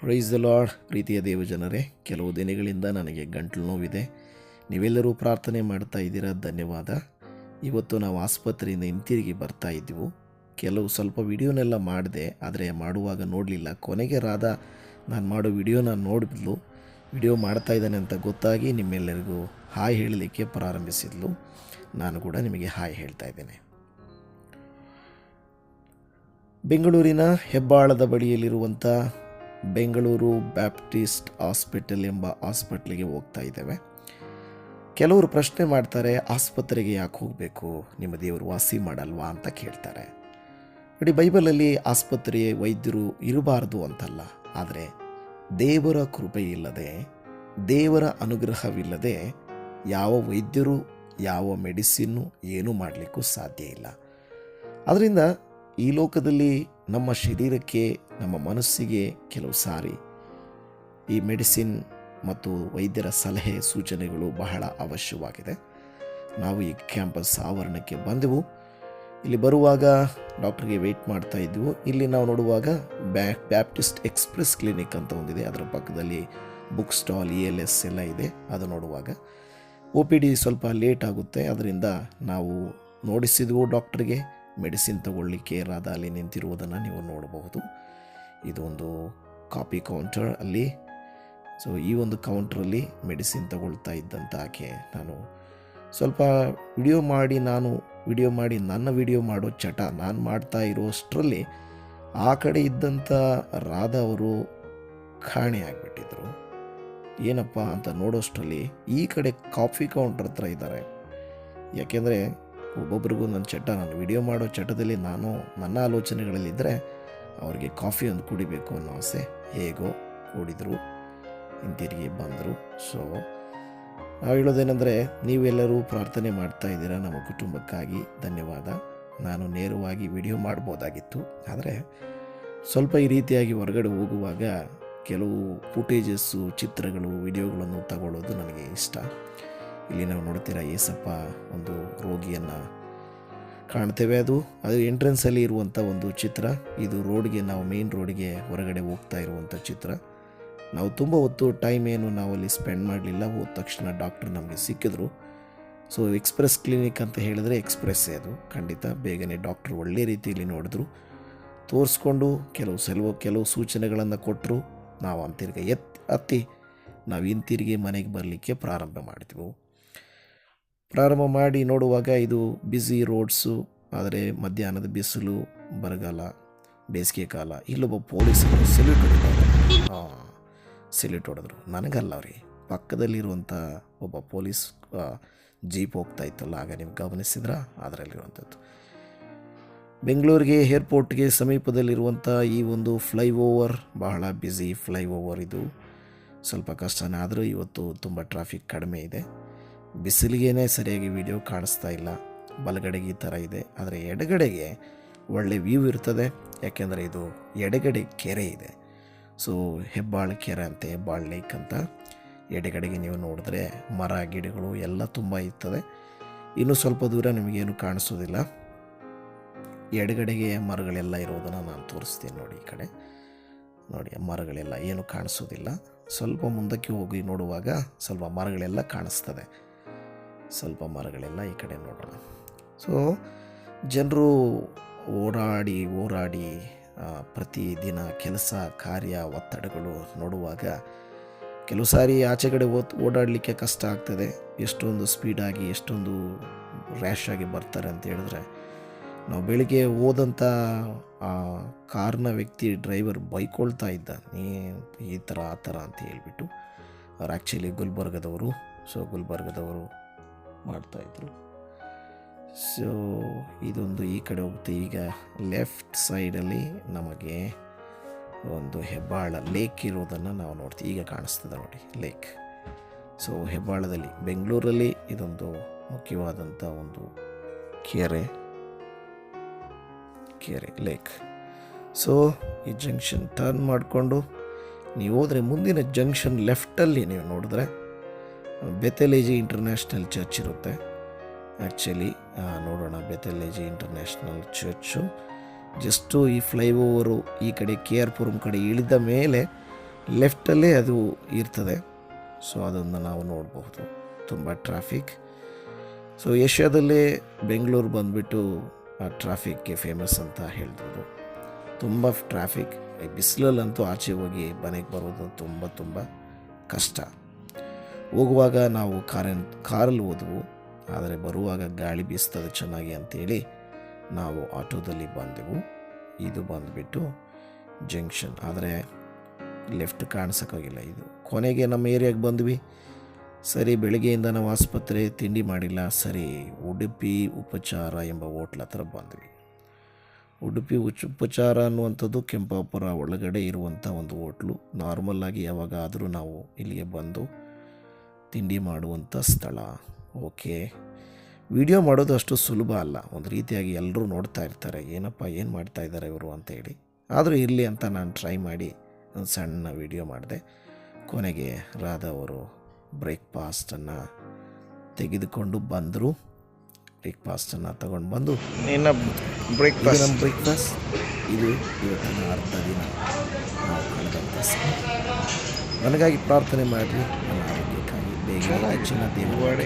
Praise the lord ಪ್ರೀತಿಯ ದೇವಜನರೇ ಕೆಲವು ದಿನಗಳಿಂದ ನನಗೆ ಗಂಟಲು ನೋವಿದೆ. ನೀವೆಲ್ಲರೂ ಪ್ರಾರ್ಥನೆ ಮಾಡ್ತಾ ಇದ್ದೀರಾ? ಧನ್ಯವಾದ. ಇವತ್ತು ನಾವು ಆಸ್ಪತ್ರೆಯಿಂದ ಹಿಂತಿರುಗಿ ಬರ್ತಾ ಇದ್ದೆವು ಕೆಲವು ಸ್ವಲ್ಪ ವಿಡಿಯೋನೆಲ್ಲ ಮಾಡಿದೆ, ಆದರೆ ಮಾಡುವಾಗ ನೋಡಲಿಲ್ಲ. ಕೊನೆಗೆ ರಾಧ ನಾನು ಮಾಡೋ ವಿಡಿಯೋನ ನೋಡಿದ್ಲು ವಿಡಿಯೋ ಮಾಡ್ತಾ ಇದ್ದಾನೆ ಅಂತ ಗೊತ್ತಾಗಿ ನಿಮ್ಮೆಲ್ಲರಿಗೂ ಹಾಯ್ ಹೇಳಲಿಕ್ಕೆ ಪ್ರಾರಂಭಿಸಿದ್ಲು. ನಾನು ಕೂಡ ನಿಮಗೆ ಹಾಯ್ ಹೇಳ್ತಾ ಇದ್ದೇನೆ. ಬೆಂಗಳೂರಿನ ಹೆಬ್ಬಾಳದ ಬಳಿಯಲ್ಲಿರುವಂಥ ಬೆಂಗಳೂರು ಬ್ಯಾಪ್ಟಿಸ್ಟ್ ಹಾಸ್ಪಿಟಲ್ ಎಂಬ ಹಾಸ್ಪಿಟ್ಲಿಗೆ ಹೋಗ್ತಾ ಇದ್ದೇವೆ. ಕೆಲವರು ಪ್ರಶ್ನೆ ಮಾಡ್ತಾರೆ, ಆಸ್ಪತ್ರೆಗೆ ಯಾಕೆ ಹೋಗಬೇಕು? ನಿಮ್ಮ ದೇವರು ವಾಸಿ ಮಾಡಲ್ವಾ ಅಂತ ಕೇಳ್ತಾರೆ. ನೋಡಿ ಬೈಬಲಲ್ಲಿ ಆಸ್ಪತ್ರೆ ವೈದ್ಯರು ಇರಬಾರ್ದು ಅಂತಲ್ಲ, ಆದರೆ ದೇವರ ಕೃಪೆ ಇಲ್ಲದೆ, ದೇವರ ಅನುಗ್ರಹವಿಲ್ಲದೆ ಯಾವ ವೈದ್ಯರು, ಯಾವ ಮೆಡಿಸಿನ್ನು ಏನೂ ಮಾಡಲಿಕ್ಕೂ ಸಾಧ್ಯ ಇಲ್ಲ. ಅದರಿಂದ ಈ ಲೋಕದಲ್ಲಿ ನಮ್ಮ ಶರೀರಕ್ಕೆ ನಮ್ಮ ಮನಸ್ಸಿಗೆ ಕೆಲವು ಸಾರಿ. ಈ ಮೆಡಿಸಿನ್ ಮತ್ತು ವೈದ್ಯರ ಸಲಹೆ ಸೂಚನೆಗಳು ಬಹಳ ಅವಶ್ಯವಾಗಿದೆ. ನಾವು ಈ ಕ್ಯಾಂಪಸ್ ಆವರಣಕ್ಕೆ ಬಂದೆವು. ಇಲ್ಲಿ ಬರುವಾಗ ಡಾಕ್ಟ್ರಿಗೆ ವೆಯ್ಟ್ ಮಾಡ್ತಾ ಇದ್ದೆವು. ಇಲ್ಲಿ ನಾವು ನೋಡುವಾಗ ಬ್ಯಾಕ್ ಬ್ಯಾಪ್ಟಿಸ್ಟ್ ಎಕ್ಸ್ಪ್ರೆಸ್ ಕ್ಲಿನಿಕ್ ಅಂತ ಒಂದಿದೆ. ಅದರ ಪಕ್ಕದಲ್ಲಿ book stall, E L S ಎಲ್ಲ ಇದೆ. ಅದು ನೋಡುವಾಗ. ಒ ಪಿ ಡಿ ಸ್ವಲ್ಪ ಲೇಟ್ ಆಗುತ್ತೆ. ಅದರಿಂದ ನಾವು ನೋಡಿಸಿದ್ವು ಡಾಕ್ಟ್ರಿಗೆ. ಮೆಡಿಸಿನ್ ತಗೊಳ್ಳಿಕ್ಕೆ ರಾಧ ಅಲ್ಲಿ ನಿಂತಿರುವುದನ್ನು ನೀವು ನೋಡಬಹುದು. ಇದು ಒಂದು ಕಾಪಿ ಕೌಂಟರ್ ಅಲ್ಲಿ. ಸೊ ಈ ಒಂದು ಕೌಂಟ್ರಲ್ಲಿ ಮೆಡಿಸಿನ್ ತಗೊಳ್ತಾ ಇದ್ದಂಥ ಆಕೆ ನಾನು ಸ್ವಲ್ಪ ವಿಡಿಯೋ ಮಾಡಿ, ನಾನು ವಿಡಿಯೋ ಮಾಡಿ, ನನ್ನ ವಿಡಿಯೋ ಮಾಡೋ ಚಟ, ನಾನು ಮಾಡ್ತಾ ಇರೋಷ್ಟರಲ್ಲಿ ಆ ಕಡೆ ಇದ್ದಂಥ ರಾಧ ಅವರು ಕಾಣೆ ಆಗಿಬಿಟ್ಟಿದ್ರು. ಏನಪ್ಪ ಅಂತ ನೋಡೋಷ್ಟರಲ್ಲಿ ಈ ಕಡೆ ಕಾಫಿ ಕೌಂಟ್ರ್ ಹತ್ರ ಇದ್ದಾರೆ. ಯಾಕೆಂದರೆ ಒಬ್ಬೊಬ್ರಿಗೂ ನನ್ನ ಚಟ ನಾನು ವಿಡಿಯೋ ಮಾಡೋ ಚಟದಲ್ಲಿ ನಾನು, ನನ್ನ ಆಲೋಚನೆಗಳಲ್ಲಿದ್ದರೆ ಅವರಿಗೆ ಕಾಫಿ ಒಂದು ಕುಡಿಬೇಕು ಅನ್ನೋ ಆಸೆ ಹೇಗೋ ಕುಡಿದ್ರು, ಹಿಂತಿರುಗಿ ಬಂದರು. ಸೊ ನಾವು ಹೇಳೋದೇನೆಂದರೆ, ನೀವೆಲ್ಲರೂ ಪ್ರಾರ್ಥನೆ ಮಾಡ್ತಾ ಇದ್ದೀರಾ ನಮ್ಮ ಕುಟುಂಬಕ್ಕಾಗಿ. ಧನ್ಯವಾದ. ನಾನು ನೇರವಾಗಿ ವಿಡಿಯೋ ಮಾಡ್ಬೋದಾಗಿತ್ತು. ಆದರೆ, ಸ್ವಲ್ಪ ಈ ರೀತಿಯಾಗಿ ಹೊರಗಡೆ ಹೋಗುವಾಗ ಕೆಲವು ಫುಟೇಜಸ್ಸು ಚಿತ್ರಗಳು, ವಿಡಿಯೋಗಳನ್ನು ತಗೊಳ್ಳೋದು ನನಗೆ ಇಷ್ಟ. ಇಲ್ಲಿ ನಾವು ನೋಡ್ತೀರಾ ಏಸಪ್ಪ ಒಂದು ರೋಗಿಯನ್ನು ಕಾಣ್ತೇವೆ ಅದು. ಅದು ಎಂಟ್ರೆನ್ಸಲ್ಲಿ ಇರುವಂಥ ಒಂದು ಚಿತ್ರ. ಇದು ರೋಡ್ಗೆ ನಾವು ಮೇನ್ ರೋಡ್ಗೆ ಹೊರಗಡೆ ಹೋಗ್ತಾ ಇರುವಂಥ ಚಿತ್ರ. ನಾವು ತುಂಬ ಹೊತ್ತು ಟೈಮ್ ಏನು ನಾವು ಅಲ್ಲಿ ಸ್ಪೆಂಡ್ ಮಾಡಲಿಲ್ಲ. ಹೋದ ತಕ್ಷಣ ಡಾಕ್ಟರ್ ನಮಗೆ ಸಿಕ್ಕಿದ್ರು. ಸೊ ಎಕ್ಸ್ಪ್ರೆಸ್ ಕ್ಲಿನಿಕ್ ಅಂತ ಹೇಳಿದ್ರೆ ಎಕ್ಸ್ಪ್ರೆಸ್ಸೇ ಅದು. ಖಂಡಿತ ಬೇಗನೆ ಡಾಕ್ಟ್ರು ಒಳ್ಳೆ ರೀತಿಯಲ್ಲಿ ನೋಡಿದ್ರು. ತೋರಿಸ್ಕೊಂಡು ಕೆಲವು ಸೆಲವು, ಕೆಲವು ಸೂಚನೆಗಳನ್ನು ಕೊಟ್ಟರು ನಾವು ಅಂತಿರ್ಗ ಎತ್ ಹತ್ತಿ ನಾವು ಹಿಂತಿರುಗಿ ಮನೆಗೆ ಬರಲಿಕ್ಕೆ ಪ್ರಾರಂಭ ಮಾಡ್ತೀವಿ. ಪ್ರಾರಂಭ ಮಾಡಿ ನೋಡುವಾಗ ಇದು ಬ್ಯುಸಿ ರೋಡ್ಸು ಆದರೆ ಮಧ್ಯಾಹ್ನದ ಬಿಸಿಲು, ಬರಗಾಲ, ಬೇಸಿಗೆ ಕಾಲ, ಇಲ್ಲೊಬ್ಬ ಪೊಲೀಸರು ಸೆಲ್ಯೂಟ್ ಹೊಡಿತಾರೆ. ಹಾಂ ಸೆಲ್ಯೂಟ್ ಹೊಡೆದ್ರು. ನನಗಲ್ಲ ಅವ್ರಿ, ಪಕ್ಕದಲ್ಲಿರುವಂಥ ಒಬ್ಬ ಪೊಲೀಸ್ ಜೀಪ್ ಹೋಗ್ತಾ ಇತ್ತಲ್ಲ, ಆಗ ನೀವು ಗಮನಿಸಿದ್ರ? ಅದರಲ್ಲಿರುವಂಥದ್ದು. ಬೆಂಗಳೂರಿಗೆ ಏರ್ಪೋರ್ಟ್ಗೆ ಸಮೀಪದಲ್ಲಿರುವಂಥ ಈ ಒಂದು ಫ್ಲೈಓವರ್ ಬಹಳ ಬ್ಯುಸಿ ಫ್ಲೈಓವರ್ ಇದು. ಸ್ವಲ್ಪ ಕಷ್ಟನೇ, ಆದರೂ ಇವತ್ತು ತುಂಬ ಟ್ರಾಫಿಕ್ ಕಡಿಮೆ ಇದೆ. ಬಿಸಿಲಿಗೇನೆ ಸರಿಯಾಗಿ ವಿಡಿಯೋ ಕಾಣಿಸ್ತಾ ಇಲ್ಲ. ಬಲಗಡೆಗೆ ಈ ಥರ ಇದೆ. ಆದರೆ ಎಡಗಡೆಗೆ ಒಳ್ಳೆ ವ್ಯೂ ಇರ್ತದೆ. ಯಾಕೆಂದರೆ ಇದು ಎಡಗಡೆ ಕೆರೆ ಇದೆ. ಸೊ ಹೆಬ್ಬಾಳು ಕೆರೆ ಅಂತ, ಹೆಬ್ಬಾಳ್ ಲೇಕ್ ಅಂತ ಎಡಗಡೆಗೆ ನೀವು ನೋಡಿದ್ರೆ ಮರ, ಗಿಡಗಳು ಎಲ್ಲ ತುಂಬ ಇರ್ತದೆ. ಇನ್ನೂ ಸ್ವಲ್ಪ ದೂರ ನಿಮಗೇನು ಕಾಣಿಸೋದಿಲ್ಲ. ಎಡಗಡೆಗೆ ಮರಗಳೆಲ್ಲ ಇರೋದನ್ನು ನಾನು ತೋರಿಸ್ತೀನಿ ನೋಡಿ ಈ ಕಡೆ. ನೋಡಿ, ಮರಗಳೆಲ್ಲ ಏನು ಕಾಣಿಸೋದಿಲ್ಲ. ಸ್ವಲ್ಪ ಮುಂದಕ್ಕೆ ಹೋಗಿ ನೋಡುವಾಗ ಸ್ವಲ್ಪ ಮರಗಳೆಲ್ಲ ಕಾಣಿಸ್ತದೆ. ಸ್ವಲ್ಪ ಮರಗಳೆಲ್ಲ ಈ ಕಡೆ ನೋಡೋಣ. ಸೊ ಜನರು ಓಡಾಡಿ ಓಡಾಡಿ ಪ್ರತಿದಿನ ಕೆಲಸ, ಕಾರ್ಯ, ಒತ್ತಡಗಳು ನೋಡುವಾಗ ಕೆಲವು ಸಾರಿ ಆಚೆ ಕಡೆ ಓದ್ ಓಡಾಡಲಿಕ್ಕೆ ಕಷ್ಟ ಆಗ್ತದೆ. ಎಷ್ಟೊಂದು ಸ್ಪೀಡಾಗಿ ಎಷ್ಟೊಂದು ರ್ಯಾಶ್ ಆಗಿ ಬರ್ತಾರೆ ಅಂತ ಹೇಳಿದ್ರೆ, ನಾವು ಬೆಳಿಗ್ಗೆ ಹೋದಂಥ ಆ, ಕಾರ್ನ ವ್ಯಕ್ತಿ ಡ್ರೈವರ್ ಬೈಕೊಳ್ತಾ ಇದ್ದ. ನೀ, ಈ ಥರ ಆ ಥರ ಅಂತ ಹೇಳ್ಬಿಟ್ಟು, ಅವ್ರು ಆ್ಯಕ್ಚುಲಿ ಗುಲ್ಬರ್ಗದವರು. ಸೊ ಗುಲ್ಬರ್ಗದವರು ಮಾಡ್ತಾಯಿದ್ರು. ಸೊ ಇದೊಂದು ಈ ಕಡೆ ಹೋಗುತ್ತೆ ಈಗ ಲೆಫ್ಟ್ ಸೈಡಲ್ಲಿ ನಮಗೆ ಒಂದು ಹೆಬ್ಬಾಳ ಲೇಕ್ ಇರೋದನ್ನು ನಾವು ನೋಡ್ತೀವಿ. ಈಗ ಕಾಣಿಸ್ತದೆ ನೋಡಿ ಲೇಕ್ ಸೊ ಹೆಬ್ಬಾಳದಲ್ಲಿ, ಬೆಂಗಳೂರಲ್ಲಿ ಇದೊಂದು ಮುಖ್ಯವಾದಂಥ ಒಂದು ಕೆರೆ ಕೆರೆ ಲೇಕ್ ಸೊ ಈ ಜಂಕ್ಷನ್ ಟರ್ನ್ ಮಾಡಿಕೊಂಡು, ನೀವು ಹೋದರೆ ಮುಂದಿನ ಜಂಕ್ಷನ್ ಲೆಫ್ಟಲ್ಲಿ ನೀವು ನೋಡಿದ್ರೆ ಬೆತೆಲೇಜಿ ಇಂಟರ್ನ್ಯಾಷನಲ್ ಚರ್ಚ್ ಇರುತ್ತೆ. ಆ್ಯಕ್ಚುಲಿ ನೋಡೋಣ. Bethel AG international church. Just ಈ ಫ್ಲೈಓವರು ಈ ಕಡೆ ಕೆ ಆರ್ ಪುರಂ ಕಡೆ ಇಳಿದ ಮೇಲೆ ಲೆಫ್ಟಲ್ಲೇ ಅದು ಇರ್ತದೆ. ಸೊ ಅದನ್ನು ನಾವು ನೋಡಬಹುದು. ತುಂಬ ಟ್ರಾಫಿಕ್. ಸೊ, ಏಷ್ಯಾದಲ್ಲೇ ಬೆಂಗಳೂರು ಬಂದುಬಿಟ್ಟು ಆ ಟ್ರಾಫಿಕ್ಗೆ ಫೇಮಸ್ ಅಂತ ಹೇಳ್ಬೋದು. ತುಂಬ ಟ್ರಾಫಿಕ್. ಬಿಸಿಲಲ್ಲಂತೂ ಆಚೆ ಹೋಗಿ ಮನೆಗೆ ಬರೋದು ತುಂಬ ತುಂಬ ಕಷ್ಟ. ಹೋಗುವಾಗ ನಾವು ಕಾರಿನ ಕಾರಲ್ಲಿ ಹೋದವು. ಆದರೆ ಬರುವಾಗ ಗಾಳಿ ಬೀಸ್ತದೆ ಚೆನ್ನಾಗಿ ಅಂತೇಳಿ ನಾವು ಆಟೋದಲ್ಲಿ ಬಂದೆವು. ಇದು ಬಂದುಬಿಟ್ಟು ಜಂಕ್ಷನ್. ಆದರೆ ಲೆಫ್ಟ್ ಕಾಣಿಸೋಕ್ಕಾಗಿಲ್ಲ ಇದು. ಕೊನೆಗೆ ನಮ್ಮ ಏರಿಯಾಗೆ ಬಂದ್ವಿ. ಸರಿ, ಬೆಳಗ್ಗೆಯಿಂದ ನಾವು ಆಸ್ಪತ್ರೆ ತಿಂಡಿ ಮಾಡಿಲ್ಲ. ಸರಿ, ಉಡುಪಿ ಉಪಚಾರ ಎಂಬ ಹೋಟ್ಲ್ ಹತ್ರ ಬಂದ್ವಿ. ಉಡುಪಿ ಉಚ್, ಉಪಚಾರ ಅನ್ನುವಂಥದ್ದು ಕೆಂಪಾಪುರ ಒಳಗಡೆ ಇರುವಂಥ ಒಂದು ಹೋಟ್ಲು. ನಾರ್ಮಲ್ಲಾಗಿ ಯಾವಾಗಾದರೂ ನಾವು ಇಲ್ಲಿಗೆ ಬಂದು ತಿಂಡಿ ಮಾಡುವಂಥ ಸ್ಥಳ. ಓಕೆ. ವಿಡಿಯೋ ಮಾಡೋದು ಅಷ್ಟು ಸುಲಭ ಅಲ್ಲ. ಒಂದು ರೀತಿಯಾಗಿ ಎಲ್ಲರೂ ನೋಡ್ತಾ ಇರ್ತಾರೆ. ಏನಪ್ಪ ಏನು ಮಾಡ್ತಾ ಇದ್ದಾರೆ ಇವರು ಅಂತೇಳಿ ಆದರೂ ಇರಲಿ ಅಂತ ನಾನು ಟ್ರೈ ಮಾಡಿ ಒಂದು ಸಣ್ಣ ವಿಡಿಯೋ ಮಾಡಿದೆ. ಕೊನೆಗೆ ರಾಧಾ ಅವರು ಬ್ರೇಕ್ಫಾಸ್ಟನ್ನು ತೆಗೆದುಕೊಂಡು ಬಂದರು. ಬ್ರೇಕ್ಫಾಸ್ಟನ್ನು ತಗೊಂಡು ಬಂದು ಇನ್ನು ಬ್ರೇಕ್ಫಾಸ್ಟ್ ನಮ್ಮ ಬ್ರೇಕ್ಫಾಸ್ಟ್ ಇದು ಇವತ್ತಿನ ಅರ್ಧ ದಿನ. ನಾವು ಕಳೆದಂಥ ನನಗಾಗಿ ಪ್ರಾರ್ಥನೆ ಮಾಡಿರಿ. ನನ್ನ ಆರೋಗ್ಯಕ್ಕಾಗಿ ಬೇಗ ಹೆಚ್ಚಿನ ದೇವರ